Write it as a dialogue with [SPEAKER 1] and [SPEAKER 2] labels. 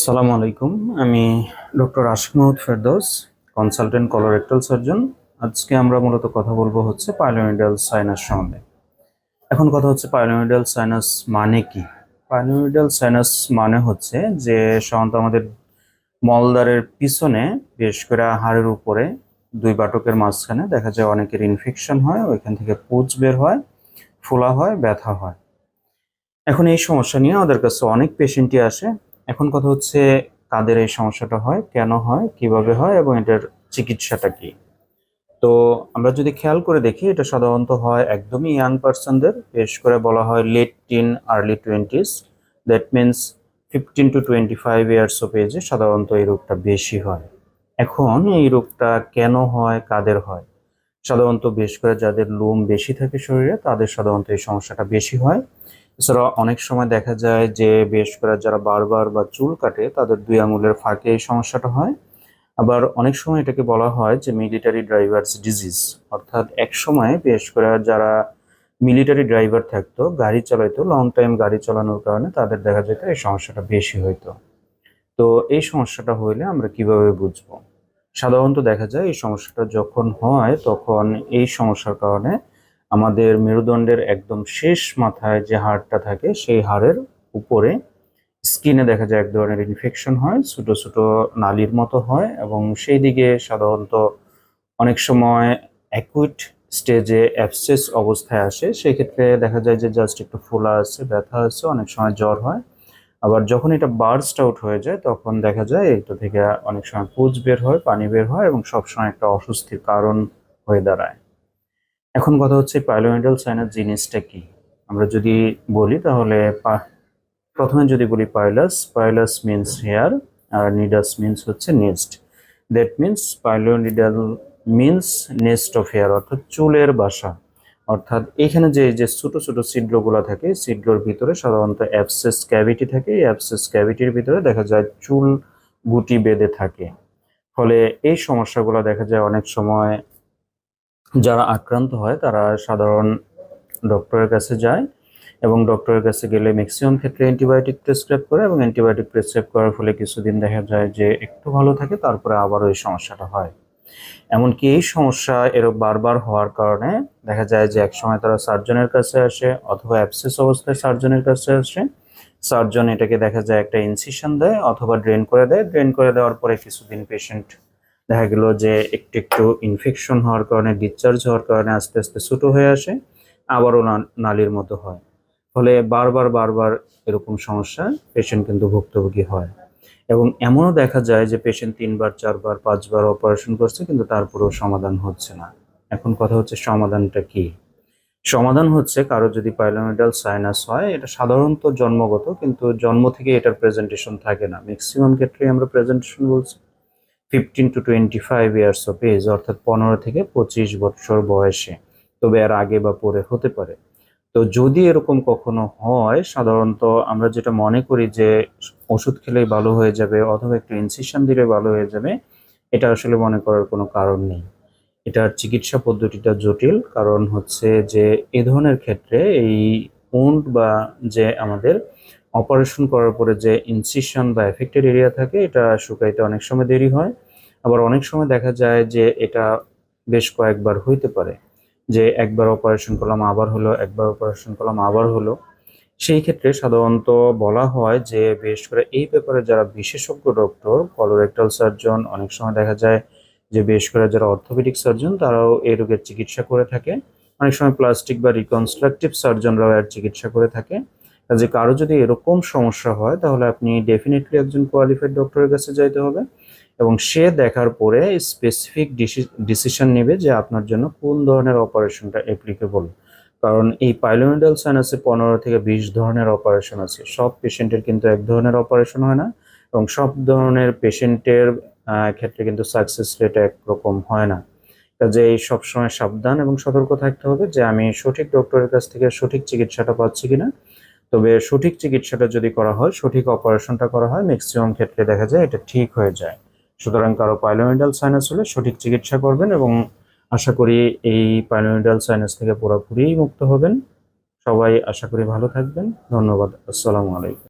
[SPEAKER 1] আসসালামু আলাইকুম। আমি doctor Ashiq Mahmud Ferdous, consultant colorectal surgeon আজকে আমরা মূলত কথা বলব হচ্ছে পাইলোমিডাল সাইনাস সম্বন্ধে। এখন কথা হচ্ছে পাইলোমিডাল সাইনাস মানে কি? পাইলোমিডাল সাইনাস মানে হচ্ছে যে সাধারণত আমাদের মলদ্বারের পিছনে, বিশেষ করে হাড়ের উপরে, দুই বাটকের মাঝখানে দেখা যায় অনেকের ইনফেকশন হয়, ওইখান থেকে পুজ বের হয়, ফোলা হয়, ব্যথা হয়। এখন এই সমস্যা নিয়ে আমাদের কাছে অনেক পেশেন্টই আসে। এখন কথা হচ্ছে কাদের এই সমস্যাটা হয়, কেন হয়, কীভাবে হয় এবং এটার চিকিৎসাটা কি? তো আমরা যদি খেয়াল করে দেখি, এটা সাধারণত হয় একদমই ইয়াং পার্সনদের বিশেষ করে বলা হয় late teen early twenties that means fifteen to twenty five years of এজে সাধারণত এই রোগটা বেশি হয়। এখন এই রোগটা কেন হয়, কাদের হয়? সাধারণত বেশ করে যাদের লোম বেশি থাকে শরীরে, তাদের সাধারণত এই সমস্যাটা বেশি হয়। এছাড়া অনেক সময় দেখা যায় যে বেশ করে যারা বারবার বা চুল কাটে, তাদের দুই আঙুলের ফাঁকে এই সমস্যাটা হয়। আবার অনেক সময় এটাকে বলা হয় যে মিলিটারি ড্রাইভার্স ডিজিজ অর্থাৎ এক সময় বেশ করে যারা মিলিটারি ড্রাইভার থাকতো, গাড়ি চালাইতো লং টাইম গাড়ি চালানোর কারণে তাদের দেখা যেত এই সমস্যাটা বেশি হইতো। তো এই সমস্যাটা হইলে আমরা কীভাবে বুঝব? সাধারণত দেখা যায় এই সমস্যাটা যখন হয়, তখন এই সমস্যার কারণে আমাদের মেরুদণ্ডের একদম শেষ মাথায় যে হাড়টা থাকে, সেই হাড়ের উপরে স্কিনে দেখা যায় এক ধরনের ইনফেকশন হয়, ছোটো ছোটো নালির মতো হয় এবং সেই দিকে সাধারণত অনেক সময় অ্যাকুইট স্টেজে অ্যাবসেস অবস্থায় আসে। সেই ক্ষেত্রে দেখা যায় যে জাস্ট একটু ফোলা আছে, ব্যথা আছে, অনেক সময় জ্বর হয়। আবার যখন এটা বার্স্ট আউট হয়ে যায়, তখন দেখা যায় এটা থেকে অনেক সময় পুজ বের হয়, পানি বের হয় এবং সবসময় একটা অস্বস্তির কারণ হয়ে দাঁড়ায়। এখন কথা হচ্ছে পাইলোমিডাল সাইনাস জিনিসটা কি? আমরা যদি বলি তাহলে প্রথমে যদি বলি পাইলাস পাইলাস মিনস হেয়ার আর নিডাস মিনস হচ্ছে nest that means pilonidal means nest of hair অর্থাৎ চুলের বাসা। অর্থাৎ এখানে যে যে ছোট ছোট ছিদ্রগুলো থাকে, ছিদ্রর ভিতরে সাধারণত অ্যাপসেস ক্যাভিটি থাকে। এই অ্যাপসেস ক্যাভিটির ভিতরে দেখা যায় চুল গুটি বেঁধে থাকে। ফলে এই সমস্যাগুলো দেখা যায় অনেক সময় যারা আক্রান্ত হয়, তারা সাধারণ ডক্টরের কাছে যায় এবং ডক্টরের কাছে গেলে ম্যাক্সিমাম ক্ষেত্রে অ্যান্টিবায়োটিক প্রেসক্রাইব করে এবং অ্যান্টিবায়োটিক প্রেসক্রাইব করার ফলে কিছুদিন দেখা যায় যে একটু ভালো থাকে, তারপরে আবারও এই সমস্যাটা হয়। এমনকি এই সমস্যা এরকম বারবার হওয়ার কারণে দেখা যায় যে এক সময় তারা সার্জনের কাছে আসে অথবা অ্যাবসেস অবস্থায় সার্জনের কাছে আসে। সার্জন এটাকে দেখা যায় একটা ইনসিশন দেয় অথবা ড্রেন করে দেয়। ড্রেন করে দেওয়ার পরে কিছুদিন পেশেন্ট দেখা গেল যে একটু একটু ইনফেকশন হওয়ার কারণে ডিসচার্জ হওয়ার কারণে আস্তে আস্তে ছোটো হয়ে আসে, আবারও নালির মতো হয়। ফলে বারবার বারবার এরকম সমস্যা পেশেন্ট কিন্তু ভুক্তভোগী হয়। এবং এমনও দেখা যায় যে পেশেন্ট তিনবার, চারবার, পাঁচবার অপারেশন করছে কিন্তু তারপরেও সমাধান হচ্ছে না। এখন কথা হচ্ছে সমাধানটা কি? সমাধান হচ্ছে কারও যদি পাইলোমিডাল সাইনাস হয়, এটা সাধারণত জন্মগত, কিন্তু জন্ম থেকে এটার প্রেজেন্টেশন থাকে না। ম্যাক্সিমাম ক্ষেত্রে আমরা প্রেজেন্টেশন বলছি। Fifteen to twenty five years of age অর্থাৎ পনেরো থেকে পঁচিশ বছর বয়সে। তবে এর আগে বা পরে হতে পারে। তো যদি এরকম কখনো হয়, সাধারণত আমরা যেটা মনে করি যে, ওষুধ খেলেই ভালো হয়ে যাবে অথবা একটু ইনসিশন দিলে ভালো হয়ে যাবে, এটা আসলে মনে করার কোনো কারণ নেই। এটার চিকিৎসা পদ্ধতিটা জটিল, কারণ হচ্ছে যে, এ ধরনের ক্ষেত্রে এই উন্ড বা যে আমাদের অপারেশন করার পরে যে ইনসিশন বা এফেক্টেড এরিয়া থাকে, এটা শুকাইতে অনেক সময় দেরি হয়। আবার অনেক সময় দেখা যায় যে এটা বেশ কয়েকবার হইতে পারে যে একবার অপারেশন করলাম, আবার হলো, একবার অপারেশন করলাম, আবার হলো। সেই ক্ষেত্রে সাধারণত বলা হয় যে বিশেষ করে এই ব্যাপারে যারা বিশেষজ্ঞ ডক্টর কলোরেক্টাল সার্জন অনেক সময় দেখা যায় যে বিশেষ করে যারা অর্থোপেডিক সার্জন তারাও এই রোগের চিকিৎসা করে থাকে। অনেক সময় প্লাস্টিক বা রিকনস্ট্রাকটিভ সার্জনরাও এর চিকিৎসা করে থাকে। কাজে কারও যদি এরকম সমস্যা হয়, তাহলে আপনি ডেফিনেটলি একজন কোয়ালিফাইড ডক্টরের কাছে যাইতে হবে এবং সে দেখার পরে স্পেসিফিক ডিসিশন নেবে যে আপনার জন্য কোন ধরনের অপারেশনটা অ্যাপ্লিকেবল কারণ এই পাইলোমিডাল সাইনাসে পনেরো থেকে বিশ ধরনের অপারেশন আছে। সব পেশেন্টের কিন্তু এক ধরনের অপারেশন হয় না এবং সব ধরনের পেশেন্টের ক্ষেত্রে কিন্তু সাকসেস রেট একরকম হয় না। কাজে এই সবসময় সাবধান এবং সতর্ক থাকতে হবে যে আমি সঠিক ডক্টরের কাছ থেকে সঠিক চিকিৎসাটা পাচ্ছি কিনা। তবে সঠিক চিকিৎসাটা যদি করা হয়, সঠিক অপারেশনটা করা হয় ম্যাক্সিমাম ক্ষেত্রে দেখা যায় এটা ঠিক হয়ে যায়। সুতরাং কারও পাইলোমিডাল সাইনাস হলে সঠিক চিকিৎসা করবেন এবং আশা করি এই পাইলোমিডাল সাইনাস থেকে পুরোপুরি মুক্ত হবেন। সবাই আশা করি ভালো থাকবেন। ধন্যবাদ। আসসালামু আলাইকুম।